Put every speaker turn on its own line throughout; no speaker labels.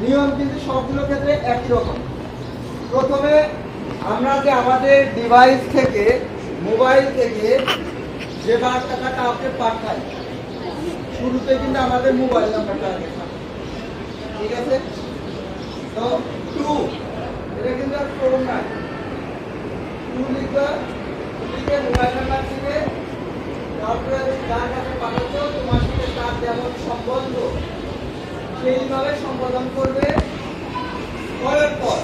নিয়ম কিন্তু সবগুলো ক্ষেত্রে একই রকম। প্রথমে আমরা যে আমাদের ডিভাইস থেকে মোবাইল থেকে যে বার্তাটা কাউকে পাঠাই, শুরুতে কিন্তু আমাদের মোবাইল নাম্বারটা আগে ঠিক আছে? তো টু এটা কিন্তু আর ফোন নাই টু লিখবা লিখে মোবাইল নাম্বার থেকে তারপরে যার কাছে পাঠাচ্ছ, তোমার যেমন সম্বন্ধ সেইভাবে সম্বোধন করবে। করার পর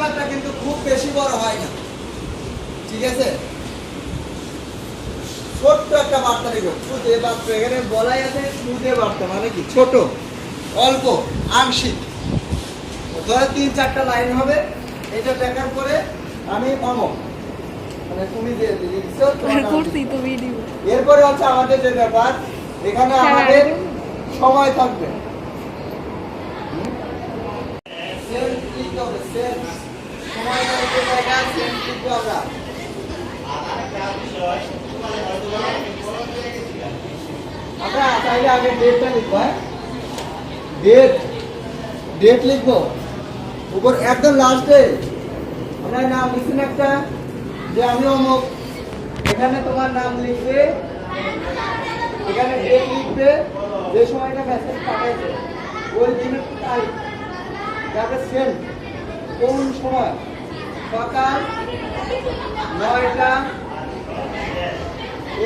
বার্তা কিন্তু খুব বেশি বড় হয় না। ঠিক আছে? ছোট্ট একটা বার্তা খুদে বার্তা এখানে বলাই আছে বার্তা মানে কি? ছোট অল্প আংশিক। ধরো তিন চারটা লাইন হবে এটা দেখার পরে আমি অমক। মানে তুমি যে এরপরে হচ্ছে আমাদের যে ব্যাপার এখানে
হ্যাঁ,
আমাদের। সময় থাকবে আমরা। আগে ডেটটা লিখব হ্যাঁ ডেট ডেট লিখব উপর একদম লাস্টে আমরা নাম লিখছেন একটা যে আমি অমুক এখানে তোমার নাম লিখবে এখানে ডেট লিখবে যে সময়টা মেসেজ পাঠাইছে, ওই দিনের তারিখ, তারপরে সেন্ড কোন সময়? সকাল নয়টা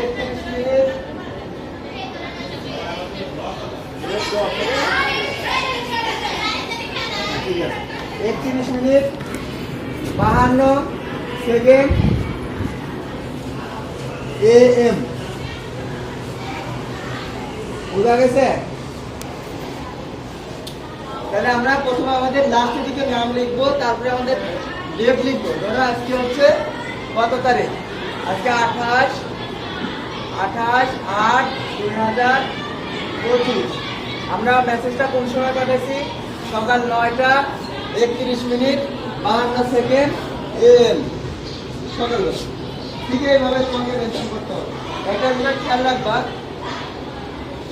একত্রিশ মিনিট। একত্রিশ মিনিট, বাহান্ন সেকেন্ড, এ এম। বোঝা গেছে? তাহলে আমরা প্রথমে আমাদের লাস্টের দিকে নাম লিখব, তারপরে আমাদের ডেট লিখব। ধরো আজকে হচ্ছে কত তারিখ? আজকে আঠাশ আঠাশ আট দুই হাজার পঁচিশ। আমরা মেসেজটা কোন সময় পাঠাইছি? সকাল নয়টা একত্রিশ মিনিট, বাহান্ন সেকেন্ড এম সকাল ঠিক এইভাবে তোমাকে মেনশন করতে হবে। একটা খেয়াল রাখবা।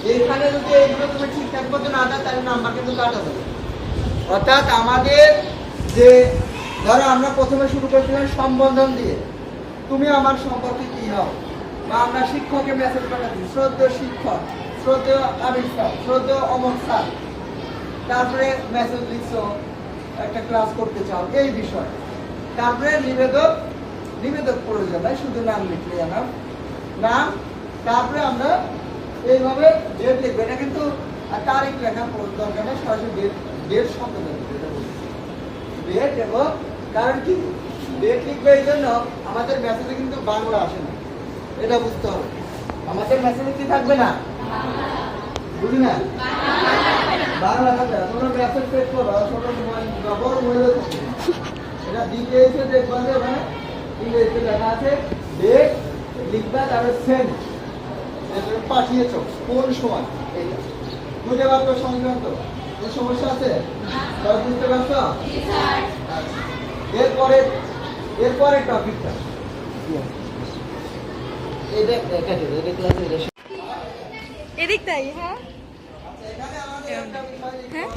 যদি এইগুলো তুমি ঠিকঠাক মতো না তাহলে নাম্বার কিন্তু কাটা অর্থাৎ আমাদের যে, ধরো আমরা প্রথমে শুরু করেছিলাম সম্বোধন দিয়ে। তুমি আমার সম্পর্কে কি হও? বা আমরা শিক্ষককে মেসেজ পাঠাচ্ছি, শ্রদ্ধেয় শিক্ষক, শ্রদ্ধেয় আমির স্যার শ্রদ্ধেয় অমর স্যার। তারপরে মেসেজ লিখছো, একটা ক্লাস করতে চাও, এই বিষয়। তারপরে নিবেদক নিবেদক প্রয়োজন নাই, শুধু নাম লিখলে নাম, তারপরে আমরা এইভাবে ডেট লিখব। এটা কিন্তু তারিখ লেখা দরকার নেই সরাসরি ডেট ডেট শব্দ ডেট এবং কারণ কি? ডেট লিখবে এই জন্য আমাদের মেসেজে কিন্তু বাংলা আসে না। এটা বুঝতে হবে। আমাদের মেসেজে কি থাকবে না? বুঝি না? বাংলা থাকবে তোমরা মেসেজ চেক করো, ছোট বড় থাকবে না। এটা ডিটেলসে দেখবা যে ওখানে। ইংরেজিতে লেখা আছে ডেট লিখবা, তারপরে সেন্ড পাঠিয়েছো? কোন সময়? এই বুঝতে পারতো সংক্রান্ত। কোন সমস্যা আছে? সবাই বুঝতে পারছ? এরপরে এরপরে টপিকটা
এদিকটাই হ্যাঁ।
এখানে আমাদের একটা বিষয় লিখতে
হ্যাঁ?